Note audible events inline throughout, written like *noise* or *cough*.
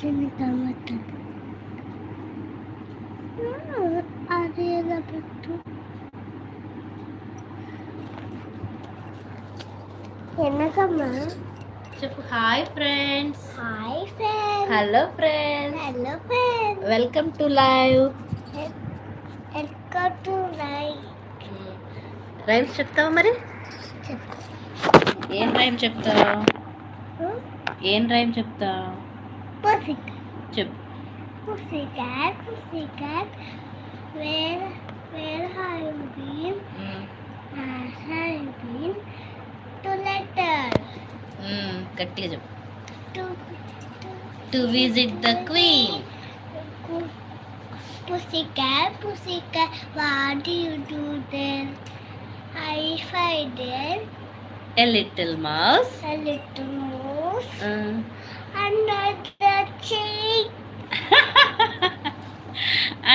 చిన్ని టమాటా అది ఎలా పెట్టు? ఎన్నకమ్మా చెప్పు. Hi friends. Hi friend hello friends. Hello friend welcome to live. Welcome to live. Rhymes చెప్తావా మరి? ఏం రైమ్ చెప్తావు? ఏం రైమ్ చెప్తావు? Pussycat. Chip. Pussycat, pussycat, where, where have you been? Mm. Uh, have you been? To letter. Mm, gatti chip. To, to, to visit the queen. Pussycat, pussycat, what do you do there? I find there. A little mouse. A little mouse. Uh. Under the tree.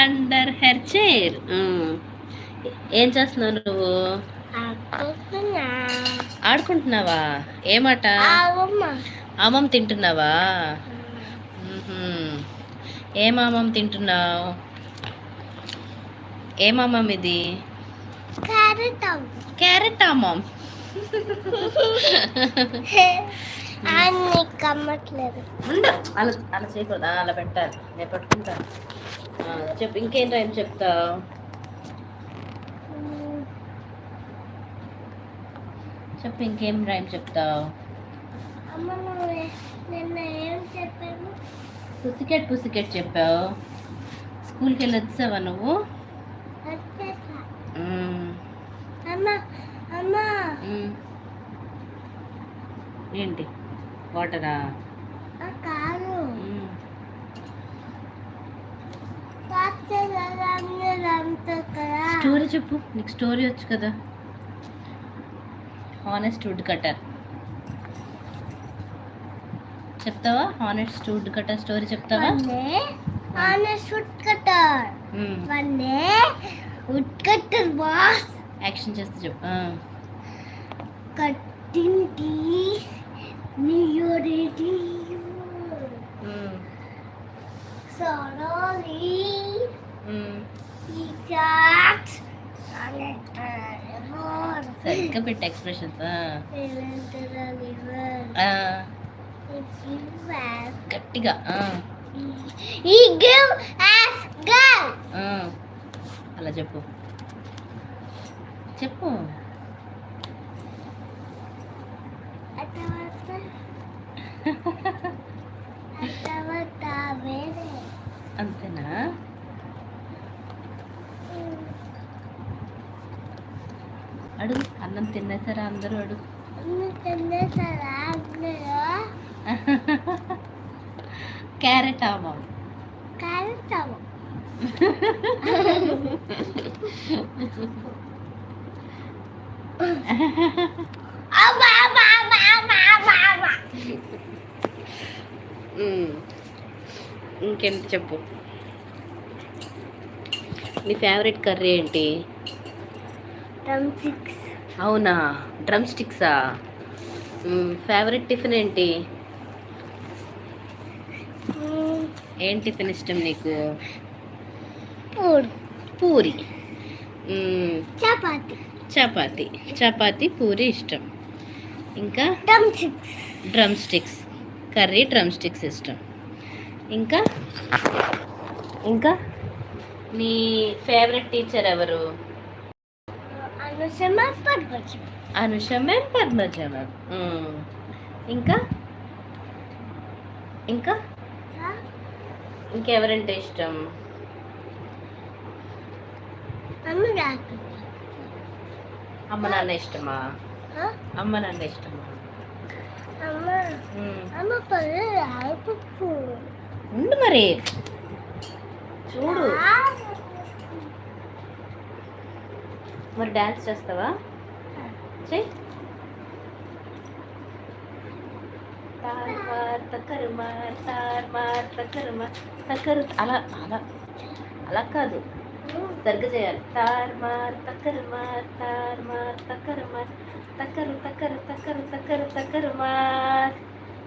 Under her chair ఏం చేస్తున్నావు నువ్వు? ఆడుకుంటున్నావా? ఏమాట ఆమం తింటున్నావా. ఏం ఆమం తింటున్నావు? ఏం ఆమం ఇది? Carrot carrot ఆమం. కమ్మట్లేదు. ఉండు. అలా అలా చేయకూడదు. అలా పెట్టాలి. నేను పట్టుకుంటాను. చెప్పు ఇంకేం టైం చెప్తావు? చెప్పు ఇంకేం రైమ్ చెప్తావు? అమ్మ నువ్వు. నిన్న ఏం చెప్పాను పుసికెట్ పుసికెట్ చెప్పావు. స్కూల్కి వెళ్ళి వచ్చావా నువ్వు. ఏంటి? వాటరా? కాదు. స్టోరీ చెప్పు నీకు స్టోరీ వచ్చు కదా. హానెస్ట్ వుడ్ కటర్ చెప్తావా? హానెస్ట్ వుడ్ కటర్ స్టోరీ చెప్తావా? Honest woodcutter. మ్మ్. వన్నే వుడ్ కట్టర్ బాస్. యాక్షన్ చేస్తే చెప్పు cutting సరిగ్గా పెట్టి ఎక్స్ప్రెషన్స్ గట్టిగా. అలా చెప్పు. చెప్పు. అంతేనా? అడుగు అన్నం తినేసారా అందరూ? అడుగు తినేసారా అందరూ క్యారెట్ ఆమా. కలుస్తాము *laughs* అమ్మా అమ్మా అమ్మా అమ్మా అమ్మా అమ్మా ఇంకేంటి చెప్పు. నీ ఫేవరెట్ కర్రీ ఏంటి? అవునా? డ్రమ్ స్టిక్సా ఫేవరెట్ టిఫిన్ ఏంటి? ఏం టిఫిన్ ఇష్టం నీకు? పూరి. చపాతి. చపాతి. చపాతి పూరి ఇష్టం. ఇంకా? Drumsticks drumsticks curry drumsticks ఇష్టం. ఇంకా? ఇంకా? నీ ఫేవరెట్ టీచర్ ఎవరు? అనుసమ పట్టుకోవచ్చు అనుష మ్యామ్ పద్మజ మ్యామ్ మ్మ్. ఇంకా? ఇంకా? ఇంకెవరంటే ఇష్టం? అమ్మ నాన్న ఇష్టమా? అమ్మ నాన్న ఇష్టమా? అమ్మ. మ్మ్. అమ్మ ఉండు మరి. చూడు. మరి డాన్స్ చేస్తావా? చెయ్యి తార్ తక్కరు తార్ తక్కరు తక్కరు అలా అలా. అలా కాదు. సరిగ్గా చేయాలి. తార్ మార్ తక్కరు మార్ తార్ మార్ తక్కరు మార్ తక్కరు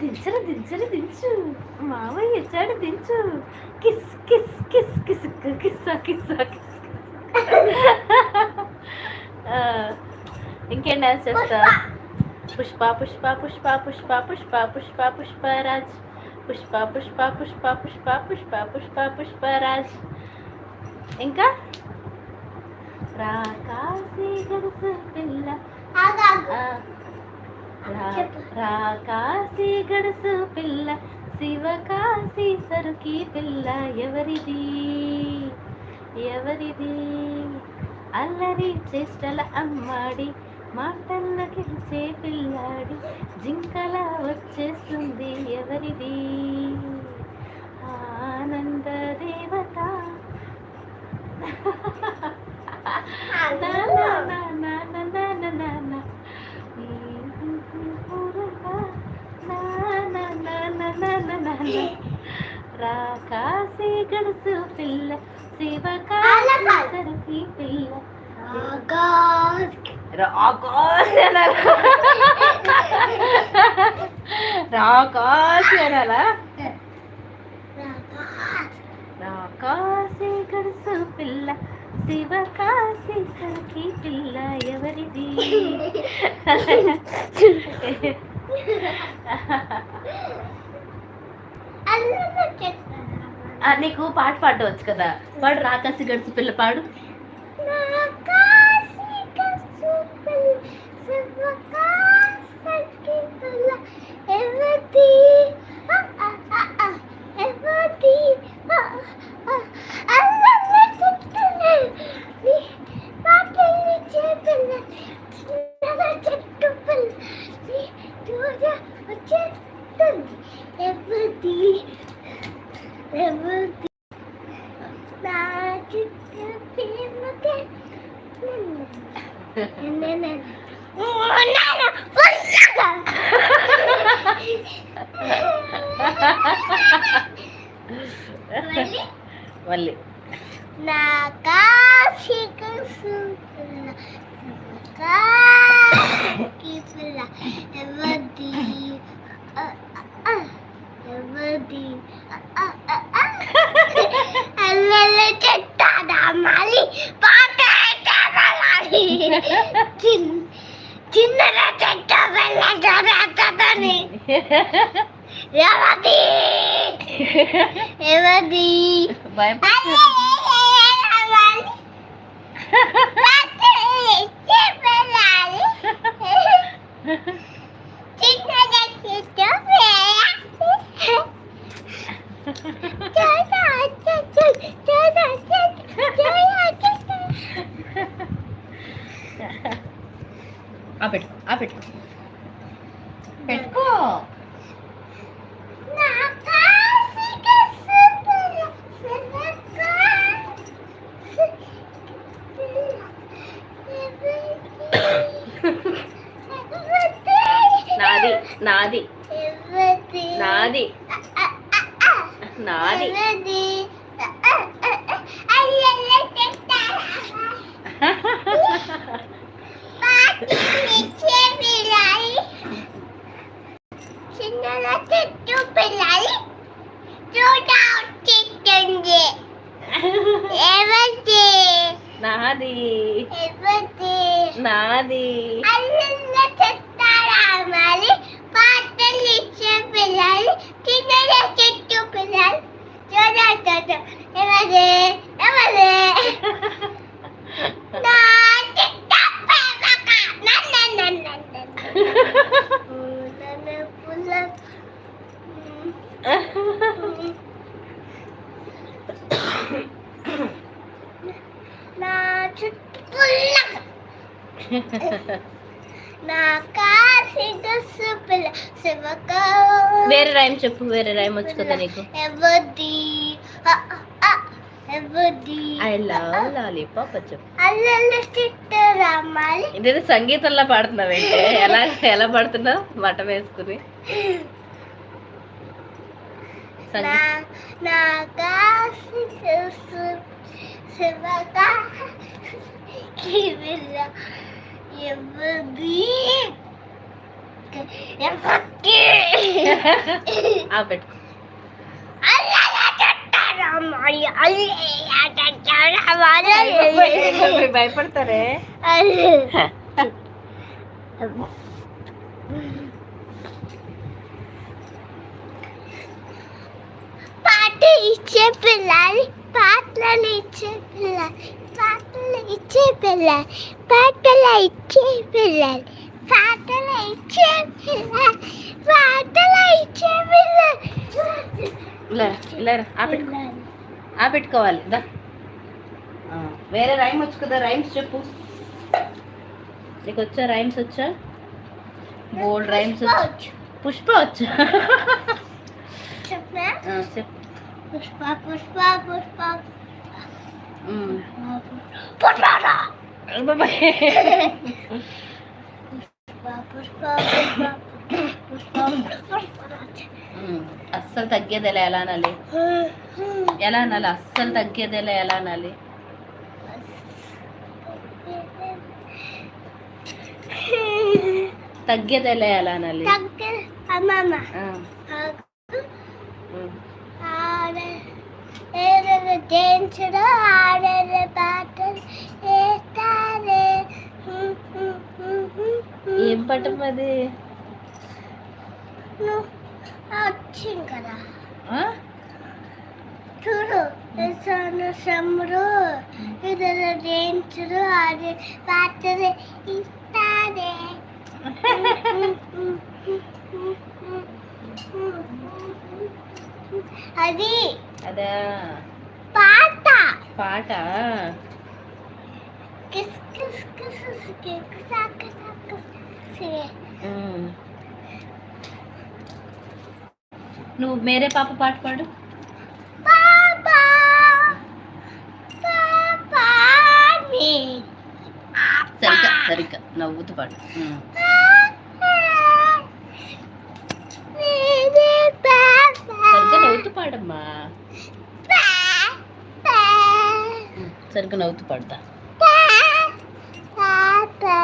దించరు దించరు దించు మావయ్య ఇచ్చాడు దించు కిస్ కిస్ కిస్ కిస్ కిస్సా కిస్సా కిస్ ఇంకేం డాన్స్ చేస్తా పుష్ప పుష్ప పుష్ప పుష్ప పుష్ప పుష్ప పుష్పరాజ్ పుష్ప పుష్ప పుష్ప పుష్ప పుష్ప పుష్ప పుష్పరాజ్ ఇంకా రాకాసి గడుసు పిల్ల. రాకాసి గడుసు పిల్ల శివ కాశీ సరుకి పిల్ల ఎవరిది? ఎవరిది? అల్లరి చేష్టల అమ్మాడి మాటల్లో గెలిచే పిల్లాడి జింకల వచ్చేస్తుంది ఎవరిది? ఆనంద దేవత నా నా నా నా నా నా. రాకాసి గడుసు పిల్ల శివకాసి పిల్ల ఆగాగు రాకాసి అనాలా రాకాసి గడుసు పిల్ల శివకాశి సరికి పిల్ల ఎవరిది *laughs* అల్లరి చెప్తాను ఆ, నీకు పాట పాడవచ్చు కదా. పాడు రాకాసి గడిచి పిల్ల పాడు ఎవరిది ఎవరిది నా చుట్టూ ప్రేమగా మళ్ళీ నా కాశిక సుపిల్ల కాశికి పిల్ల ఎవరిది ఎవరిది అల్లెల్ల చెట్టాడా మళ్ళీ పాట కావాలి చిన్నగా చెట్ట వెళ్ళని ఎవరిది ఎవరిది భయపడు ఆ పెట్టుకో ఆ పెట్టుకో పెట్టుకో. నాది నాది. నాది. నాది. నాది నాది పిల్లలు చిన్న చెట్టు పిల్లలు చూడాలి తెలుసు కదా నీకు ఇది సంగీతంలా పాడుతున్నావు అంటే ఎలా ఎలా పాడుతున్నావు? మటం వేసుకుని. ఆ పెట్టుకో చిట్టరామాలి అల్లెల్ల చిట్టరామాలి మీరు భయపడతారే పాట ఇచ్చే పిల్లలు పాటలు ఇచ్చే పిల్లలు పాటలు ఇచ్చే పిల్లలు పాటలు ఇచ్చే పిల్లలు పాటలు ఇచ్చే పిల్లలు పాటలు ఇచ్చే పిల్లలు ఇలా ఇలా రా. ఆ పెట్టు ఆ. పెట్టుకోవాలి దా వేరే రైమ్ వచ్చు కదా రైమ్స్ చెప్పు. నీకు వచ్చా రైమ్స్ వచ్చా? బోల్డ్ రైమ్స్ వచ్చా? పుష్ప వచ్చా? చెప్పు. *laughs* పుష్ప పుష్ప పుష్ప. పుష్ప పుష్ప పుష్ప పుష్ప. అస్సలు తగ్గేదేలా ఎలా అనాలి? ఎలా అనాలి? అస్సలు తగ్గేదేలా ఎలా అనాలి? తగ్గేదేలా ఎలా అనాలి? ఉమ్. ఆడే పాటలు వేస్తారే ఏం పటం అది వచ్చింది కదా ఆ? చూడు ఎసాను సమ్ముడు ఏదైనా డాన్సుడు ఆడే పాటలు ఇస్తారే అది అదా పాట పాట కిస్ కిస్ కిస్ కిస్ సాక్ సాక్ ఉమ్. నువ్వు మేరే పాప పాట పాడు. సరిగ్గా సరిగ్గా నవ్వుతూ పాడు. సరిగ్గా నవ్వుతూ పాడమ్మా. సరిగ్గా నవ్వుతూ పాడతా. పాపా.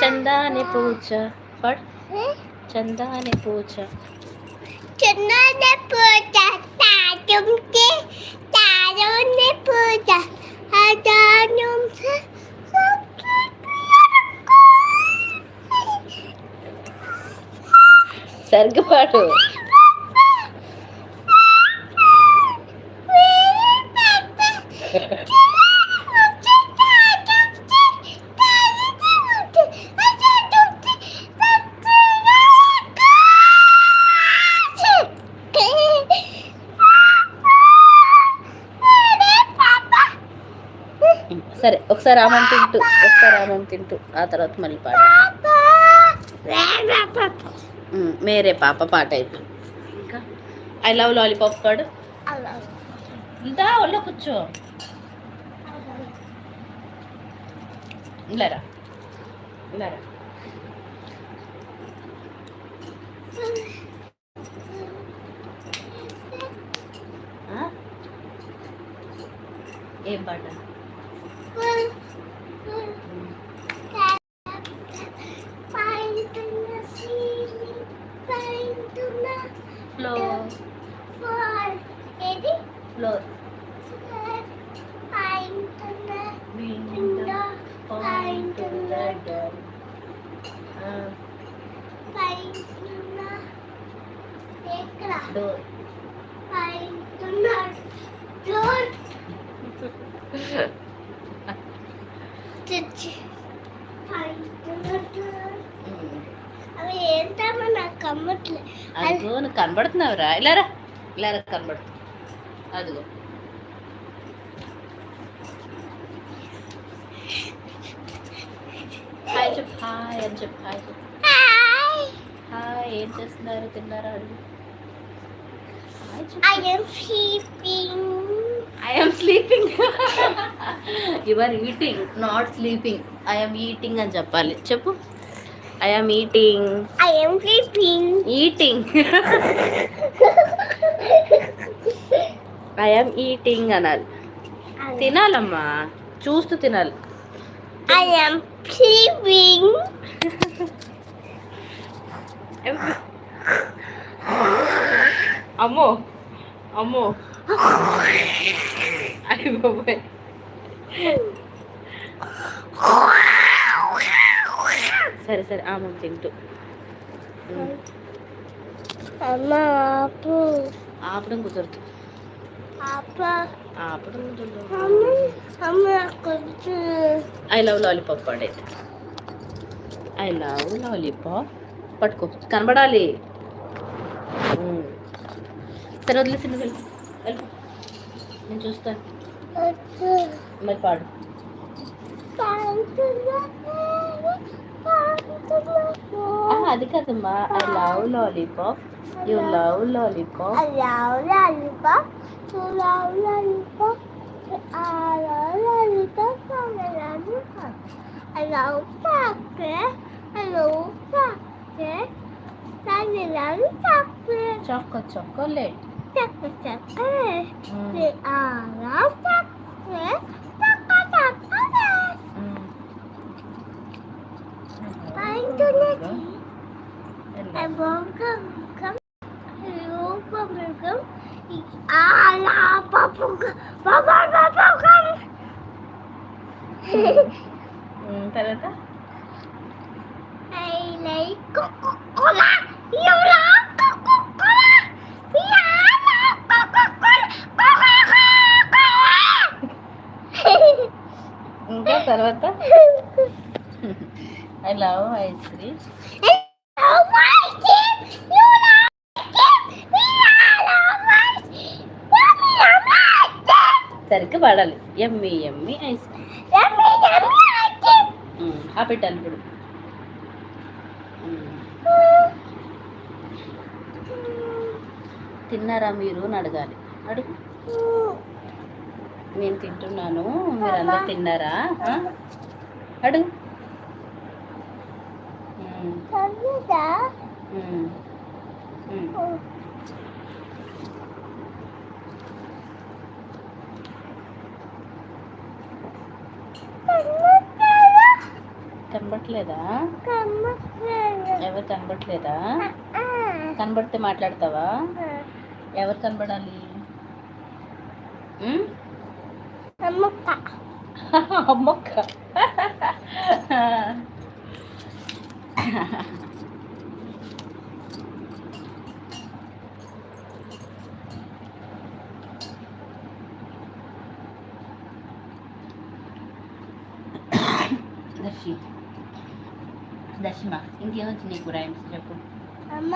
चंदा ने पूछा पढ़। चंदा ने पूछा। चंदा ने पूछा तारों के तारों ने पूछा। हज़ारों से सर्ग पढ़ो। ఒకసారి ఆమెను తింటూ ఒకసారి ఆమెను తింటూ. ఆ తర్వాత మళ్ళీ పాట. మేరే పాప పాట అయిపోయింది. ఇంకా? ఐ లవ్ లాలీపాప్ పాడు ఇంతా ఒళ్ళో కూర్చో. లేరా లేరా ఏం పాట? కమ్మట్లే అదిగో నువ్వు కనబడుతున్నావురా. ఇలారా ఇలారా కనబడుతుంది అదిగో. హాయ్ చెప్పు హాయ్ అని చెప్పు హాయ్ చెప్పు. హాయ్. ఏం చేస్తున్నారు? తిన్నారా? అడుగు. I'm sleeping you are eating not sleeping I'm eating అని చెప్పాలి. చెప్పు. I'm eating I am sleeping. Eating I'm eating అనాలి తినాలమ్మా చూస్తూ తినాలి I am sleeping. అమ్మో అమ్మో అయ్య బాబాయ్ సరే సరే ఆమె తింటూ. ఆపడం కుదరదు? ఆపడం కుదరదు. ఐ లవ్ లాలీపాప్ పాడే ఐ లవ్ లాలీపాప్ పట్టుకో. కనబడాలి. సరే వదిలేసి నువ్వు వెళ్ళు. నేను చూస్తాను. మరి పాడు. ఆ, అది కాదమ్మా I love lollipop you love lollipop Allow lollipop, to love lollipop, allow lollipop, lollipop. Allow chocolate, allow chocolate, allow chocolate, choco chocolate chocolate, chocolate. We allow chocolate, chocolate, bubblegum. తర్వాత I like Coca-Cola. You love Coca-Cola. I love ice cream. You love love ice. Yummy, yummy, ice cream. సరిగ్గా పడాలి. Yummy yummy ice cream. Yummy, yummy, ice cream. ఆ పెట్టాలి ఇప్పుడు. తిన్నారా మీరు అని అడగాలి. అడుగు. నేను తింటున్నాను. మీరందరూ తిన్నారా? అడుగు. కనబట్లేదా ఎవరు కనబట్లేదా కనబడితే మాట్లాడతావా? ఎవరు కనబడాలి? మ్మ్? అమ్మక్క. *laughs* *laughs* దర్శి దర్శిమ ఇంకేమొచ్చు నీకు రైమ్స్ చెప్పు. అమ్మ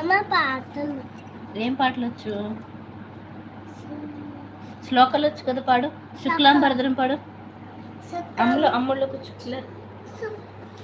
అమ్మ పాటలు ఏం పాటలు వచ్చు శ్లోకాలు వచ్చు కదా పాడు. శుక్లాం భరద్రం పాడు అమ్ములు అమ్ముళ్ళు కూర్చో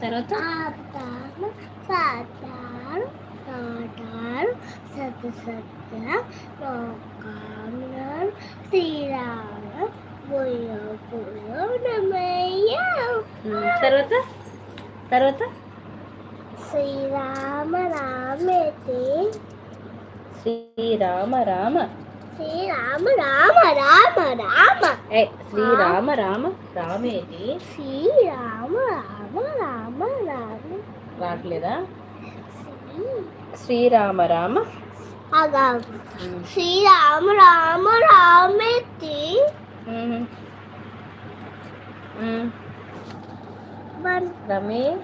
తర్వాత? ఆతాను పాతాను నాటారు సత సత్య లోకాలను శ్రీరామ బోయ బోయ నమయ్య. తర్వాత? తర్వాత? శ్రీరామ రామేతి శ్రీరామ రామ. శ్రీరామ రామ రామ రామ. ఏ శ్రీరామ రామ రామేటి? శ్రీరామ రామ రామ రామ. రావట్లేదా? శ్రీ శ్రీరామ రామ. శ్రీరామ రామ వన్. రమే.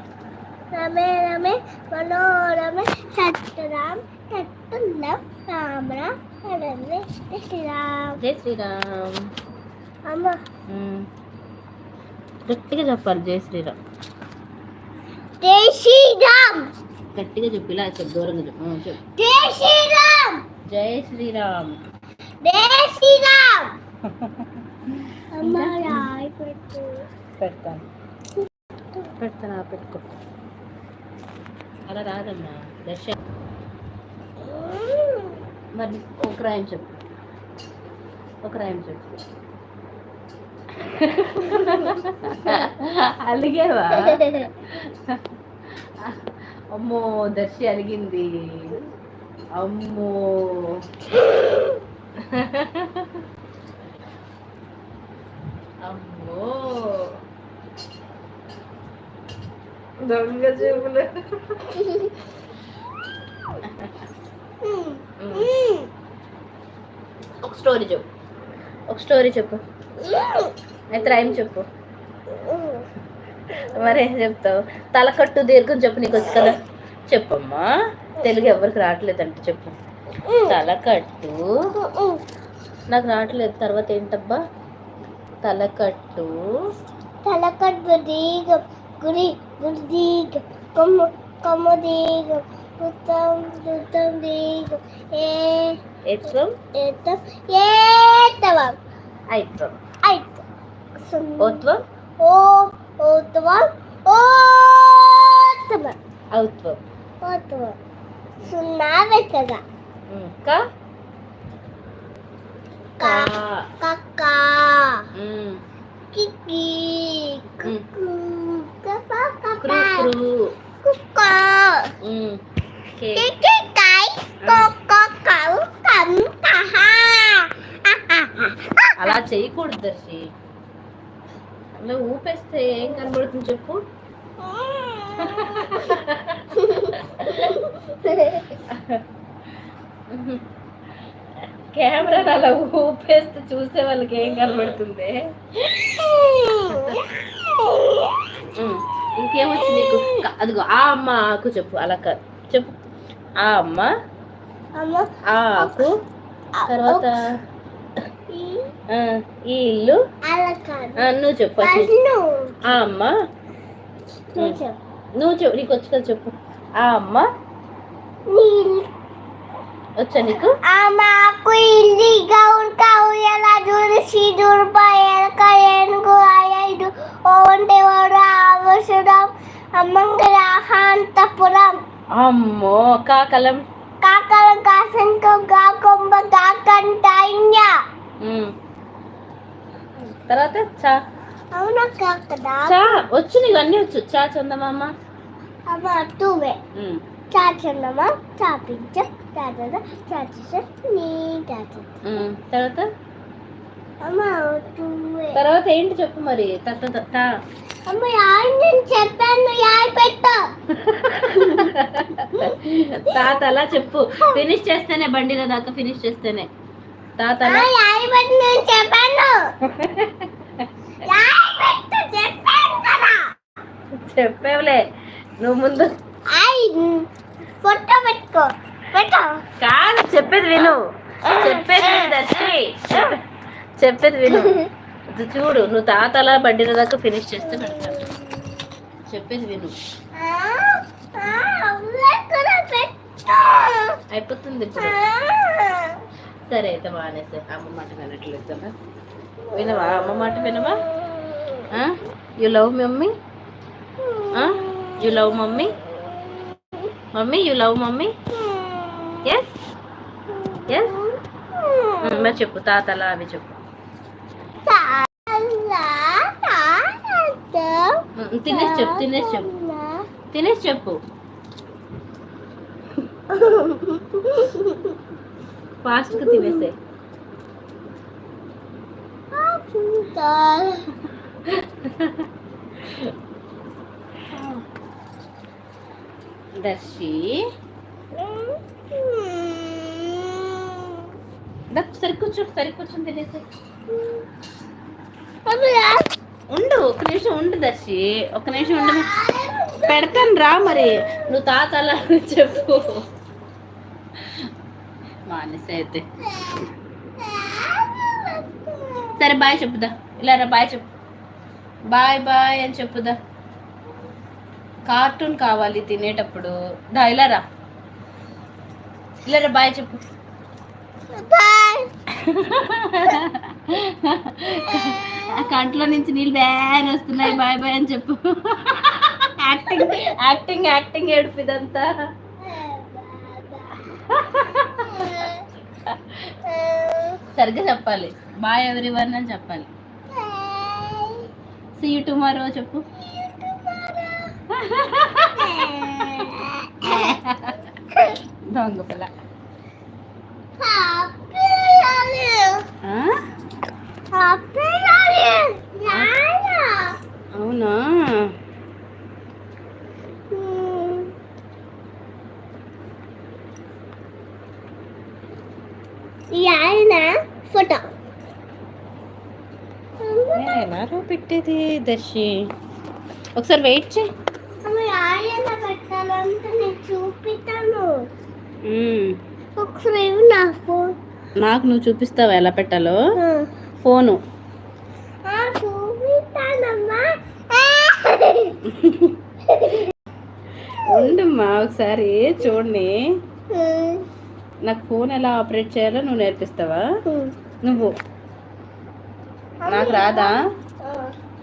రమే రమే మనోరమే సత్యరామ్ సత్తుల్లం రామ రమే శ్రీరామ్ జై శ్రీరామ్. అమ్మ. ఉమ్. గట్టిగా చెప్పాలి జై శ్రీరామ్. జై శ్రీరామ్. గట్టిగా చెప్పు ఇలా చెప్పు దూరంగా చెప్పు. చెప్పు. జై శ్రీరామ్. జై శ్రీరామ్. జై శ్రీరామ్. అమ్మ రాయి పెట్టు పెడతాను. పెడతాను పెట్టుకో. అలా రాదమ్మా. దర్శ మరి ఒక రాయం చెప్పు. ఒక రాయం చెప్పు. అలిగేవా? అమ్మో దర్శి అలిగింది. అమ్మో. అమ్మో. దొంగ చెవులు ఒక స్టోరీ చెప్పు. ఒక స్టోరీ చెప్పు. అయితే రైమ్ చెప్పు. మరేం చెప్తావు? తలకట్టు దీర్ఘం చెప్పు నీకు వచ్చు కదా. చెప్పమ్మా. తెలుగు ఎవరికి రావట్లేదంట చెప్పు. తలకట్టు నాకు రావట్లేదు. తర్వాత ఏంటబ్బా? తలకట్టు తలకట్టు దీగం గురి గురి దీగం కొమ్ము కొమ్ము దీగం botão do tambigo. e Então? E Então. Aí, pronto. Aí, Outro? O, outro. Outro. Outro. Outro. Sunave kaga. cá cá Kaka. Kiki. Kuku. Kapa, kapa. Kru, kru. Kuka. Kuka. K Cái cái cô có cậu cầm cả ha. అలా చేయకూడదు దర్శి అలా ఊపేస్తే ఏం కనబడుతుంది చెప్పు camera అలా ఊపేస్తే చూసే వాళ్ళకి ఏం కనబడుతుంది ఉమ్, ఇంకేమొచ్చు నీకు అదిగో ఆ అమ్మ ఆకు చెప్పు అలా కాదు చెప్పు అమ్మ అమ్మ ఆకు తర్వాత ఇల్లు. నువ్వు చెప్పు అమ్మ. నువ్వు చెప్పు. నీకు వచ్చి కదా చెప్పు. అమ్మ. వచ్చా నీకు? అమ్మకు ఇల్లు గౌంటా ఉయలా దూరిసి దూరపాయల కయనుకు ఆయైదు ఓంటే వాడు ఆవసరం అమ్మంగ రాహాంతపురం అమ్మో కాకలం. కాకలం కాసం కాకొంబ కాకంటాయ తర్వాత చా. అవునా వచ్చు నీకు అన్ని వచ్చు. చా చందమామ. అమ్మ తువే చా చందమ్మ చా పిచ్చ తర్వాత తర్వాత? అమ్మ తర్వాత ఏంటి చెప్పు మరి? తర్వాత అమ్మ యాయ్ నేను చెప్పాను యాయ్ పెట్టు. తాత అలా చెప్పు. ఫినిష్ చేస్తేనే బండిల దాకా ఫినిష్ చేస్తేనే. తాత ఆ, అలా యాయ్ పెట్టు నేను చెప్పాను. చెప్పేవులే. నువ్వు ముందు. ఫోటో పెట్టుకో పెట్టు కాదు చెప్పేది విను. చెప్పేది దర్శి చెప్పే- చెప్పేది విను. ఇది చూడు నువ్వు తాత అలా దాకా ఫినిష్ చేస్తే పెడతాను చెప్పేది విను. అయిపోతుంది ఇప్పుడు. సరే అయితే మానేసే. అమ్మ మాట వినట్లేదు కదా. వినవా? అమ్మ మాట వినవా? You love mummy? You love mummy? Mummy you love mummy? Yes yes మరి చెప్పు తాతలా అవి చెప్పు. తినేసి చెప్పు తినేసి చెప్పు. తినేసి చెప్పు. ఫాస్ట్గా తినేసే. *laughs* దర్శి. దా, సరి కూర్చో సరి కూర్చొని తినేసి. ఉండు ఒక నిమిషం ఉండు దర్శి ఒక నిమిషం ఉండు. పెడతాను రా మరి నువ్వు తాత అలా చెప్పు. మానేసి అయితే సరే బాయ్ చెప్పుదా? ఇలా రా బాయ్ చెప్పు. బాయ్ బాయ్ అని చెప్పుదా? కార్టూన్ కావాలి తినేటప్పుడు. దా ఇలా రా. ఇలా రా బాయ్ చెప్పు. బాయ్. *laughs* కంట్లో నుంచి నీళ్ళు బ్యాన్ వస్తున్నాయి. బాయ్ బాయ్ అని చెప్పు. యాక్టింగ్ యాక్టింగ్ యాక్టింగ్ ఏడుపు ఇదంతా. సరిగ్గా చెప్పాలి. బాయ్ ఎవరి వన్ అని చెప్పాలి. సీ యూ టుమారో చెప్పు. దొంగ పిల్ల ఆ? అవునా ఆయన ఫోటో నేను ఎలా పెట్టేది దర్శి ఒకసారి వెయిట్ చేయి. నాకు నువ్వు చూపిస్తావా ఎలా పెట్టాలో? ఫోను. ఉండమ్మా ఒకసారి చూడండి నాకు ఫోన్ ఎలా ఆపరేట్ చేయాలో నువ్వు నేర్పిస్తావా? నువ్వు. నాకు రాదా?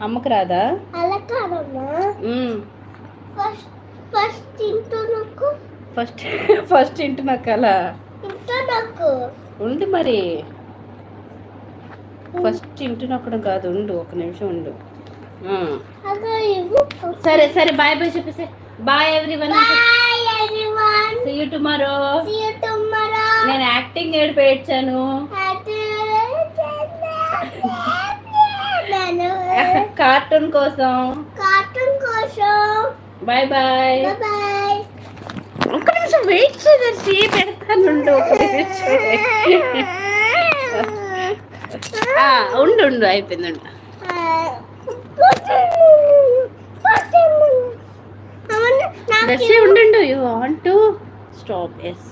అమ్మకు రాదా? అలా కాదమ్మా. మ్మ్. ఫస్ట్ ఫస్ట్ ఇంటూ నాకు. ఫస్ట్ ఫస్ట్ ఇంటి నాకు అలా. ఇంటూ నాకు. ఉండు మరి. ఫస్ట్ ఇంటి నొక్కడం కాదు ఉండు ఒక నిమిషం ఉండు. సరే సరే బాయ్ బాయ్ చెప్పేసి. Bye everyone bye everyone see you tomorrow see you tomorrow నేను యాక్టింగ్ ఏడు కార్టూన్ కోసం. కార్టూన్ కోసం. Bye bye. బాయ్ ఒక నిమిషం వెయిట్ చేసి పెడతాను ఉండు ఒక నిమిషం ఉండు ఉండు అయిపోయింది ఉండు. దర్శి ఉండు you want to stop yes